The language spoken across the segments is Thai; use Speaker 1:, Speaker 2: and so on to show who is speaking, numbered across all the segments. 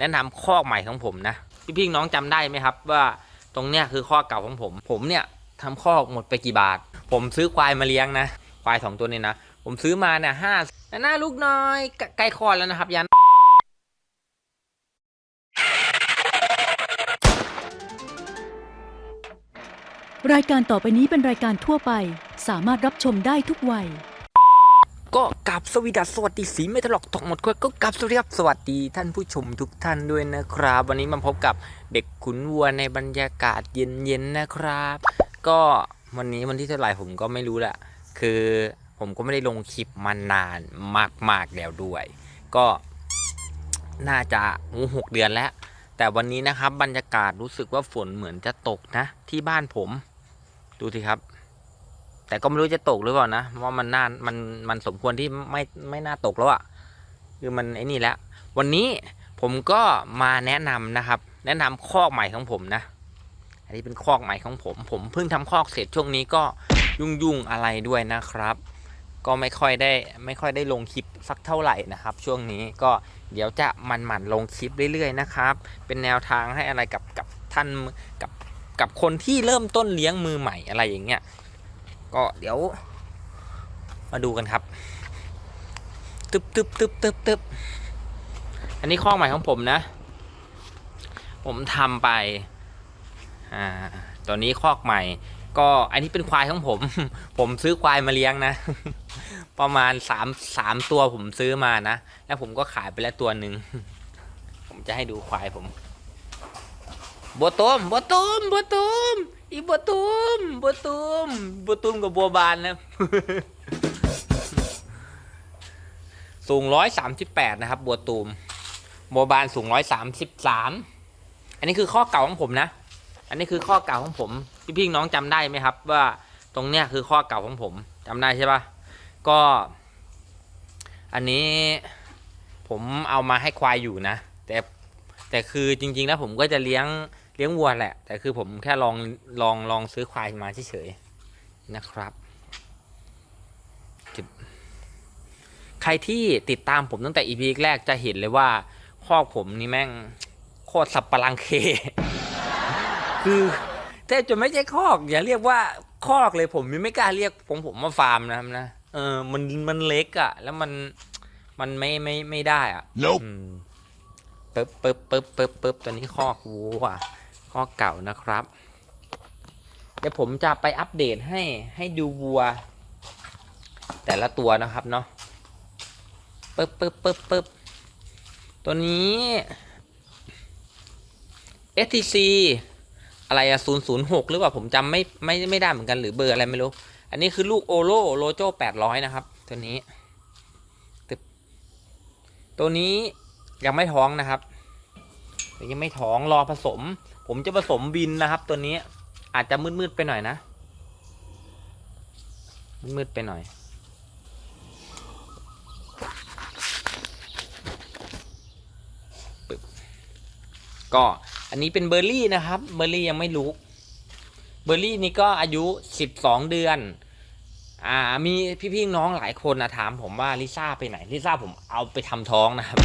Speaker 1: แนะนำข้อกใหม่ของผมนะพี่พี่น้องจำได้ไหมครับ ว่าตรงเนี้ยคือข้อเก่าของผม ผมเนี่ยทำข้อกหมดไปกี่บาท ผมซื้อควายมาเลี้ยงนะ ควายสองตัวนี้นะ ผมซื้อมาเนี่ยห้าหน้าลูกน้อยใกใกล้คลอดแล้วนะครับยัน
Speaker 2: รายการต่อไปนี้เป็นรายการทั่วไป สามารถรับชมได้ทุกวัย
Speaker 1: ก็กลับสวีดัสสวัสดีสีไม่ตลกตกหมดก็ก็กลับสวัสดีครับสวัสดีท่านผู้ชมทุกท่านด้วยนะครับ วันนี้มาพบกับเด็กขุนวัวในบรรยากาศเย็นๆนะครับ ก็วันนี้วันที่เท่าไหร่ผมก็ไม่รู้แหละคือผมก็ไม่ได้ลงคลิปมานานมากๆแล้วด้วย ก็น่าจะงูหกเดือนแล้ว แต่วันนี้นะครับบรรยากาศรู้สึกว่าฝนเหมือนจะตกนะ ที่บ้านผม ดูสิครับ แต่ก็ไม่รู้จะตกหรือเปล่านะว่ามันน่ามันมันสมควรที่ไม่ไม่น่าตกแล้วอะ่ะคือมันไอ้นี่แล้ว วันนี้ผมก็มาแนะนำนะครับ แนะนำคอกใหม่ของผมนะ อันนี้เป็นคอกใหม่ของผม ผมเพิ่งทำคอกเสร็จช่วงนี้ก็ยุ่งยุ่งๆอะไรด้วยนะครับ ก็ไม่ค่อยได้ไม่ค่อยได้ลงคลิปสักเท่าไหร่นะครับ ช่วงนี้ก็เดี๋ยวจะมันหมันๆลงคลิปเรื่อยๆนะครับ เป็นแนวทางให้อะไรกับกับท่านกับกับคนที่เริ่มต้นเลี้ยงมือใหม่อะไรอย่างเงี้ย ก็เดี๋ยว มาดูกันครับตึบตึบตึบตึบตึบอันนี้ข้อใหม่ของผมนะ ผมทำไป อ่าตัวนี้คอกใหม่ ก็อันนี้เป็นควายของผม ผมซื้อควายมาเลี้ยงนะ ประมาณสามสามตัวผมซื้อมานะ แล้วผมก็ขายไปแล้วตัวหนึ่ง ผมจะให้ดูควายผมบัวต้มบัวต้มบัวต้ม อีบัวต้มบัวต้มบัวต้มกับบัวบานนะ สูงร้อยสามสิบแปดนะครับ บัวตูมบัวบานสูงร้อยสามสิบสามอันนี้คือข้อเก่าของผมนะ อันนี้คือข้อเก่าของผม พี่พี่น้องจำได้ไหมครับ ว่าตรงเนี้ยคือข้อเก่าของผมจำได้ใช่ปะก็ อันนี้ผมเอามาให้ควายอยู่นะ แต่แต่คือจริง ๆ แล้วผมก็จะเลี้ยง ลี้ยงวัวแหละ แต่คือผมแค่ลองลองลองซื้อควายมาเฉยๆนะครับจุดใครที่ติดตามผมตั้งแต่ EP แรกจะเห็นเลยว่าข้อกผมนี่แม่งโคตรสับปะรังเค คือแทบจะไม่ใช่คอกอย่าเรียกว่าคอกเลยผมยังไม่กล้าเรียกผมผมมาฟาร์มนะครับนะเออมันมันเล็กอะ่ะ แล้วมันมันไม่ไม่ไม่ได้อะ่ะ
Speaker 3: Nope
Speaker 1: อืมปึ๊บปึ๊บปึ๊บปึ๊บปึ๊บตัวนี้คอกวัว คอเก่านะครับ เดี๋ยวผมจะไปอัปเดตให้ให้ดูวัว แต่ละตัวนะครับเนาะปึ๊บปึ๊บปึ๊บปึ๊บตัวนี้ STC อะไรอะศูนย์ศูนย์หกหรือเปล่าผมจำไม่ไม่ไม่ได้เหมือนกันหรือเบอร์อะไรไม่รู้ อันนี้คือลูกโอโลโลโจแปดร้อยนะครับ ตัวนี้ตึบตัวนี้ยังไม่ท้องนะครับ ยังไม่ท้องรอผสม ผมจะผสมวินนะครับตัวนี้อาจจะมืดๆไปหน่อยนะ มืดๆไปหน่อย ก็อันนี้เป็นเบอร์รี่นะครับ เบอร์รี่ยังไม่รู้ เบอร์รี่นี่ก็อายุสิบสองเดือน อ่ามีพี่ๆน้องหลายคนนะถามผมว่าลิซ่าไปไหนลิซ่าผมเอาไปทำท้องนะครับ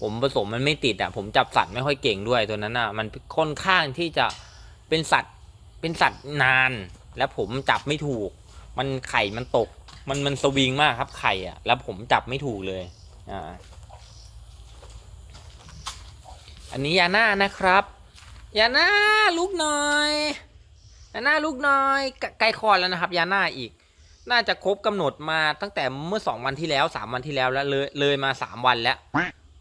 Speaker 1: ผมผสมมันไม่ติดอะผมจับสัตว์ไม่ค่อยเก่งด้วยตัวนั้นอะมันค่อนข้างที่จะเป็นสัตว์เป็นสัตว์นาน แล้วผมจับไม่ถูก มันไข่มันตก มันมันสวิงมากครับไข่อะ แล้วผมจับไม่ถูกเลยอ่าอันนี้ยาน่านะครับยาน่าลูกหน่อยยาน่าลูกหน่อยใกใกล้คลอดแล้วนะครับยาน่าอีก น่าจะครบกำหนดมาตั้งแต่เมื่อสองวันที่แล้วสามวันที่แล้วแล้วเลยเลยมาสามวันแล้ว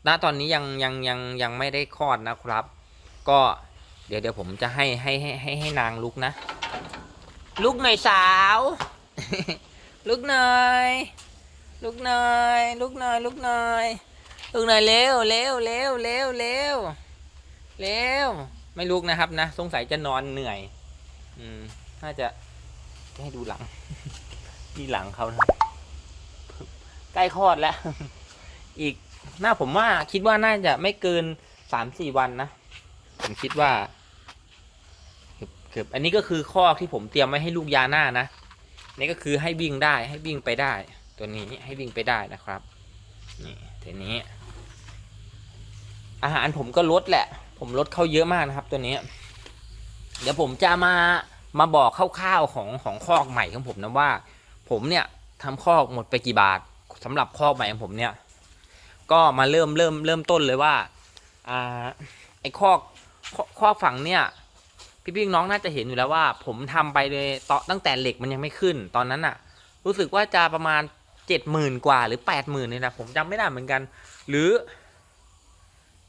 Speaker 1: ณตอนนี้ยังยังยังยังไม่ได้คลอดนะครับ ก็เดี๋ยวเดี๋ยวผมจะให้ให้ให้ให้ให้นางลุกนะ ลุกหน่อยสาว ลุกหน่อยลุกหน่อยลุกหน่อยลุกหน่อยลุกหน่อยเร็วเร็วเร็วเร็วเร็วเร็วไม่ลุกนะครับนะ สงสัยจะนอนเหนื่อย อืมน่าจะให้ดูหลัง ที่หลังเขานะใกล้คลอดแล้ว อีกน่าผมว่าคิดว่าน่าจะไม่เกินสามสี่วันนะ ผมคิดว่าเกือบอบอันนี้ก็คือข้อที่ผมเตรียมไว้ให้ลูกยาหน้านะ นี่ก็คือให้วิ่งได้ให้วิ่งไปได้ ตัวนี้ให้วิ่งไปได้นะครับ นี่ทีนี้ อาหารผมก็ลดแหละ ผมลดเข้าเยอะมากนะครับ ตัวนี้ เดี๋ยวผมจะมามาบอกคร่าวๆของของคอกใหม่ของผมนะว่า ผมเนี่ยทำคอกหมดไปกี่บาทสำหรับคอกใหม่ของผมเนี่ย ก็มาเริ่มเริ่มเริ่มต้นเลยว่าอ่าไอ้คอกคอกคอฝั่งเนี่ยพี่พี่น้องน่าจะเห็นอยู่แล้วว่า ผมทำไปเลยตตั้งแต่เหล็กมันยังไม่ขึ้น ตอนนั้นอะรู้สึกว่าจะประมาณเจ็ดหมื่นกว่าหรือแปดหมื่นเนี่ยนะผมจำไม่ได้เหมือนกัน หรือ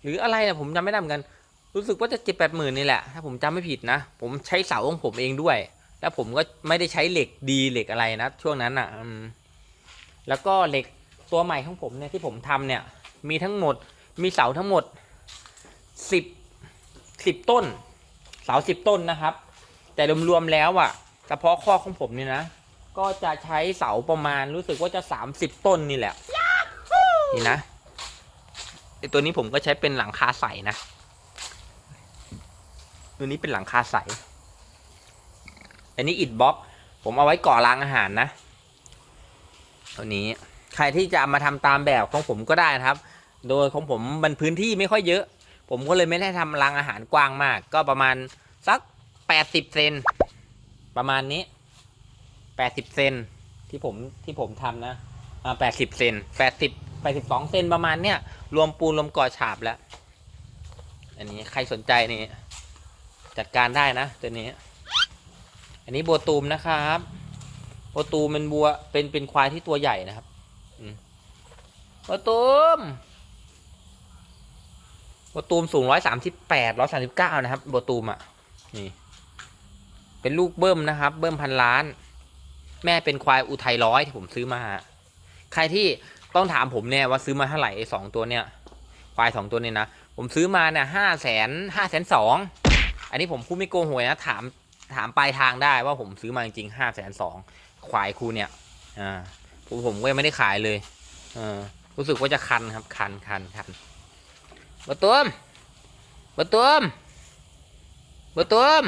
Speaker 1: หรืออะไรนะผมจำไม่ได้เหมือนกัน รู้สึกว่าจะเจ็ดแปดหมื่นนี่แหละถ้าผมจำไม่ผิดนะ ผมใช้เสาของผมเองด้วย แล้วผมก็ไม่ได้ใช้เหล็กดีเหล็กอะไรนะ ช่วงนั้นอะแล้วก็เหล็กตัวใหม่ของผมเนี่ยที่ผมทำเนี่ย มีทั้งหมดมีเสาทั้งหมดสิบสิบต้น เสาสิบต้นนะครับ แต่รวมๆแล้วอะเฉพาะข้อของผมเนี่ยนะ ก็จะใช้เสาประมาณรู้สึกว่าจะสามสิบต้นนี่แหละนี่นะไอตัวนี้ผมก็ใช้เป็นหลังคาใสนะ ตัวนี้เป็นหลังคาใส อันนี้อิดบล็อก ผมเอาไว้ก่อรางอาหารนะ ตัวนี้ใครที่จะมาทำตามแบบของผมก็ได้นะครับ โดยของผมมันพื้นที่ไม่ค่อยเยอะ ผมก็เลยไม่ได้ทำรางอาหารกว้างมาก ก็ประมาณสักแปดสิบเซนประมาณนี้แปดสิบเซนที่ผมที่ผมทำนะอ่าแปดสิบเซนแปดสิบแปดสิบสองเซนประมาณเนี้ยรวมปูนรวมก่อฉาบแล้ว อันนี้ใครสนใจนี่จัดการได้นะตัวนี้ อันนี้บัวตูมนะครับบัวตูมเป็นบัวเป็นเป็นควายที่ตัวใหญ่นะครับบัวตูมบัวตูมสูงร้อยสามสิบแปดร้อยสามสิบเก้านะครับบัวตูมอะนี่ เป็นลูกเบิ้มนะครับ เบิ้มพันล้าน แม่เป็นควายอุทัยร้อยที่ผมซื้อมา ใครที่ต้องถามผมเนี่ยว่าซื้อมาเท่าไหร่ไอ้สองตัวเนี่ย ควายสองตัวเนี่ยนะผมซื้อมาเนี่ยห้าแสนห้าแสนสองอันนี้ผมพูดไม่โกหวยนะถาม ถามปลายทางได้ว่าผมซื้อมาจริงห้าแสนสองควายคูเนี่ยอ่าผมผมก็ยังไม่ได้ขายเลยเออรู้สึกว่าจะคันครับคันคันคันบะตูมบะตูมบะตูม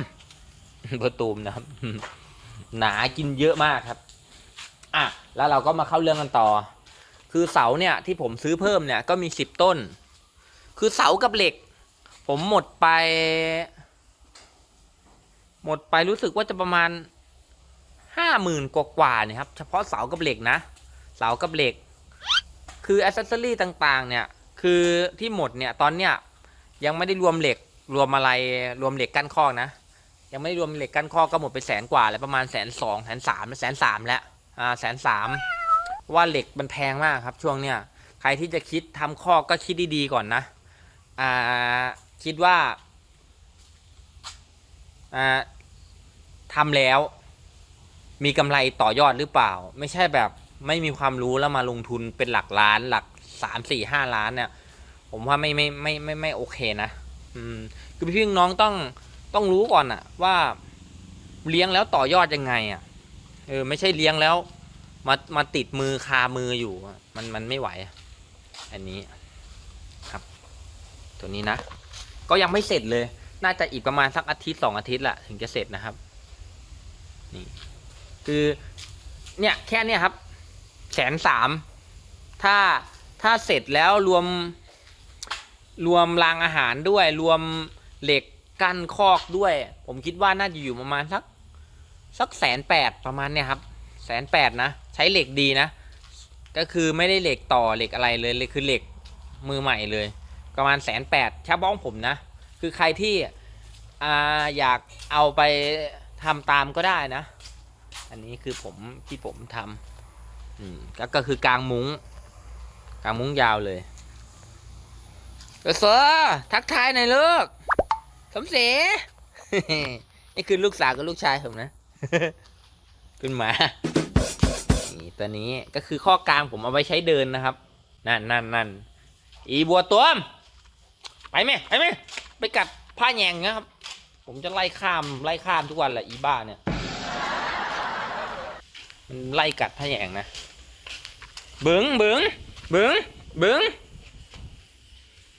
Speaker 1: บะตูมนะครับ หนากินเยอะมากครับ อะแล้วเราก็มาเข้าเรื่องกันต่อ คือเสาเนี่ยที่ผมซื้อเพิ่มเนี่ยก็มีสิบต้น คือเสากับเหล็ก ผมหมดไป หมดไปรู้สึกว่าจะประมาณห้าหมื่นกว่าๆเนี่ยครับ เฉพาะเสากับเหล็กนะ เสากับเหล็ก คืออ c เซสซอรี่ต่างๆ เนี่ย คือที่หมดเนี่ยตอนเนี้ยยังไม่ได้รวมเหล็กรวมอะไรรวมเหล็กกั้นคอกนะ ยังไม่ได้รวมเหล็กกั้นคอกก็หมดไปแสนกว่าแล้วประมาณแสนสองแสนสามแสนสามแล้วอ่าแสนสามว่าเหล็กมันแพงมากครับช่วงเนี้ยใครที่จะคิดทำคอกก็คิดดีๆก่อนนะอ่าคิดว่าอ่า ทำแล้ว มีกำไรต่อยอดหรือเปล่า ไม่ใช่แบบไม่มีความรู้แล้วมาลงทุนเป็นหลักล้านหลักสามสี่ห้าล้านเนี่ย ผมว่าไม่ไม่ไม่ไม่ไม่โอเคนะ อืม คือพี่น้องต้องต้องรู้ก่อนอะว่าเลี้ยงแล้วต่อยอดยังไงอะเออไม่ใช่เลี้ยงแล้วมามาติดมือคามืออยู่มันมันไม่ไหวอะอันนี้ครับ ตัวนี้นะ ก็ยังไม่เสร็จเลย น่าจะอีกประมาณสักอาทิตย์สองอาทิตย์ละถึงจะเสร็จนะครับ นี่คือเนี่ยแค่เนี้ยครับแสนสามถ้าถ้าเสร็จแล้วรวมรวมรางอาหารด้วย รวมเหล็กกั้นคอกด้วย ผมคิดว่าน่าจะอยู่ประมาณสักสักแสนแปดประมาณเนี่ยครับแสนแปดนะ ใช้เหล็กดีนะ ก็คือไม่ได้เหล็กต่อเหล็กอะไรเลยเลยคือเหล็กมือใหม่เลย ประมาณแสนแปดแค่บ้องผมนะ คือใครที่ออยากเอาไป ทำตามก็ได้นะ อันนี้คือผมที่ผมทำอืมก็ก็คือกลางมุง้ง กลางมุ้งยาวเลยเออเซอร์ทักทายหน่อยลูกสมศรีนี่คือลูกสาวกับลูกชายผมนะเป็นหมานี่ตัวนี้ก็คือข้อกลางผมเอาไว้ใช้เดินนะครับ นั่นนั่นนั่นอีบัวตัวมไปไหมไปไหมไปกัดผ้าแยงนะครับ ผมจะไล่ข้ามไล่ข้ามทุกวันแหละอีบ้าเนี่ย มันไล่กัดผ้าแยงนะเบึงเบึงเบึงเบึง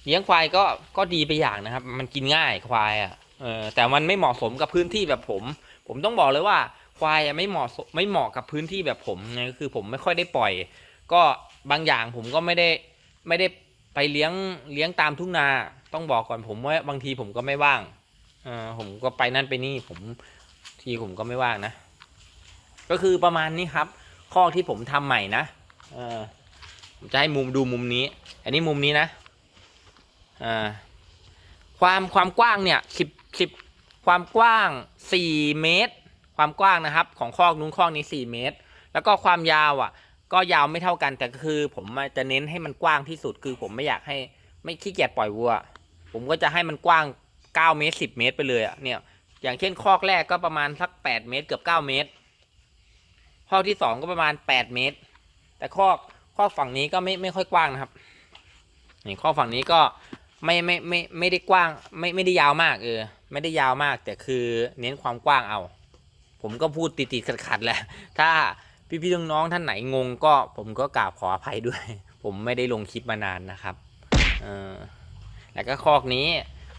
Speaker 1: เลี้ยงควายก็ก็ดีไปอย่างนะครับ มันกินง่ายควายอะเออแต่มันไม่เหมาะสมกับพื้นที่แบบผม ผมต้องบอกเลยว่า ควายไม่เหมาะสมไม่เหมาะกับพื้นที่แบบผมไงก็คือผมไม่ค่อยได้ปล่อย ก็บางอย่างผมก็ไม่ได้ไม่ได้ไปเลี้ยงเลี้ยงตามทุ่งนา ต้องบอกก่อนผมว่าบางทีผมก็ไม่ว่าง ออผมก็ไปนั่นไปนี่ผมทีผมก็ไม่ว่างนะ ก็คือประมาณนี้ครับข้อที่ผมทำใหม่นะเออผมจะให้มุมดูมุมนี้ อันนี้มุมนี้นะอ่าความความกว้างเนี่ยสิบสิบความกว้างสี่เมตร ความกว้างนะครับ ของคอกนู้นคอกนี้สี่เมตร แล้วก็ความยาวอะ ก็ยาวไม่เท่ากันแต่ก็คือ ผมจะเน้นให้มันกว้างที่สุดคือผมไม่อยากให้ไม่ขี้เกียจปล่อยวัว ผมก็จะให้มันกว้าง 9 เมตร 10 เมตรไปเลยอะเนี่ย อย่างเช่นคอกแรกก็ประมาณสัก 8 เมตร เกือบ 9 เมตร คอกที่ 2 ก็ประมาณ 8 เมตร แต่คอกคอกฝั่งนี้ก็ไม่ไม่ค่อยกว้างนะครับนี่คอกฝั่งนี้ก็ไม่ไม่ไม่ไม่ได้กว้าง ไม่ไม่ได้ยาวมากเออไม่ได้ยาวมาก แต่คือเน้นความกว้างเอา ผมก็พูดติดติดขัดขัดๆแหละถ้าพี่พี่น้องๆท่านไหนงงก็ผมก็กราบขออภัยด้วย ผมไม่ได้ลงคลิปมานานนะครับ เออแล้วก็คอกนี้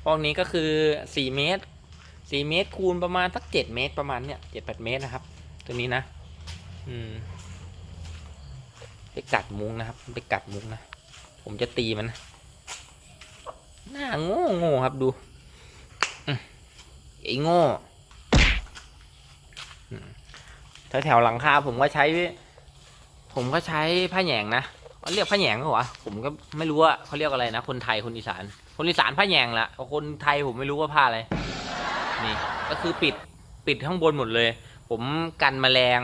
Speaker 1: คอกนี้ก็คือ 4 เมตร 4 เมตรคูณประมาณสัก 7 เมตรประมาณเนี้ย7 8เมตรนะครับ ตัวนี้นะ อืมไปกัดมุ้งนะครับไปกัดมุ้งนะ ผมจะตีมันนะหน้าโง่โง่ครับดูอไอ้โง่แถวแถวหลังคาผมก็ใช้ ผมก็ใช้ผ้าแหยงนะเขาเรียกผ้าแหยงเหรอวะผมก็ไม่รู้ว่าเขาเรียกอะไรนะ คนไทยคนอีสาน คนอีสานผ้าแยงละคนไทยผมไม่รู้ว่าผ้าอะไร นี่ก็คือปิดปิดข้างบนหมดเลย ผมกันแมลง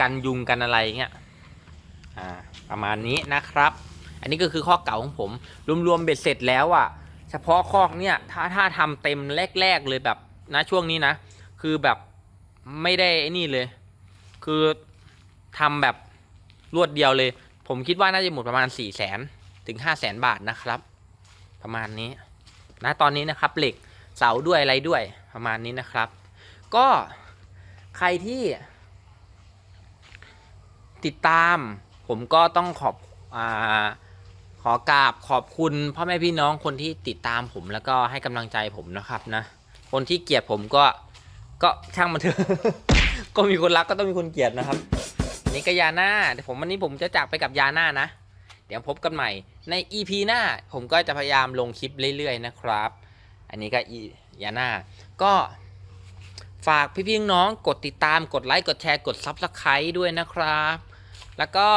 Speaker 1: กันยุงกันอะไรเงี้ย อ่า ประมาณนี้นะครับ อันนี้ก็คือข้อเก่าของผม รวมๆเบ็ดเสร็จแล้วอะ เฉพาะคอกเนี่ยถ้าถ้าทำเต็มแรกๆเลยแบบนะช่วงนี้นะ คือแบบไม่ได้ไอ้นี่เลย คือทำแบบรวดเดียวเลย ผมคิดว่าน่าจะหมดประมาณ4ี่แสนถึงห้าแสนบาทนะครับ ประมาณนี้นะตอนนี้นะครับเหล็กเสาด้วยอะไรด้วยประมาณนี้นะครับ ก็ใครที่ ติดตามผมก็ต้องขอบอขอกราบขอบคุณพ่อแม่พี่น้องคนที่ติดตามผมแล้วก็ให้กำลังใจผมนะครับนะ คนที่เกลียดผมก็ก็ช่างมันเถอะก็มีคนรักก็ต้องมีคนเกลียดนะครับนี่ก็ยาน่าเดี๋ยวผมวันนี้ผมจะจากไปกับยาน่านะ เดี๋ยวพบกันใหม่ใน EP หน้าผมก็จะพยายามลงคลิปเรื่อยๆนะครับ อันนี้ก็อียาน่าก็ฝากพี่ๆน้องกดติดตามกดไลค์กดแชร์กด Subscribe ด้วยนะครับ แล้วก็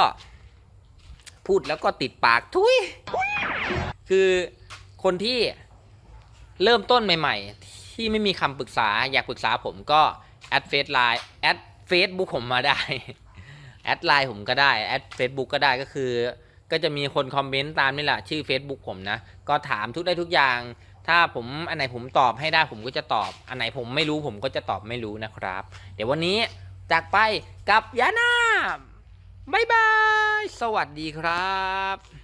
Speaker 1: พูดแล้วก็ติดปากทุยคือคนที่เริ่มต้นใหม่ ๆ ที่ไม่มีคำปรึกษาอยากปรึกษาผมก็แอดเฟซไลน์แอดเฟซบุ๊กผมมาได้ แอดไลน์ผมก็ได้ แอดเฟซบุ๊กก็ได้ก็คือ ก็จะมีคนคอมเมนต์ตามนี่แหละชื่อ Facebook ผมนะ ก็ถามทุกได้ทุกอย่าง ถ้าผมอันไหนผมตอบให้ได้ผมก็จะตอบ อันไหนผมไม่รู้ผมก็จะตอบไม่รู้นะครับ เดี๋ยววันนี้จากไปกับยานาบายบาย สวัสดีครับ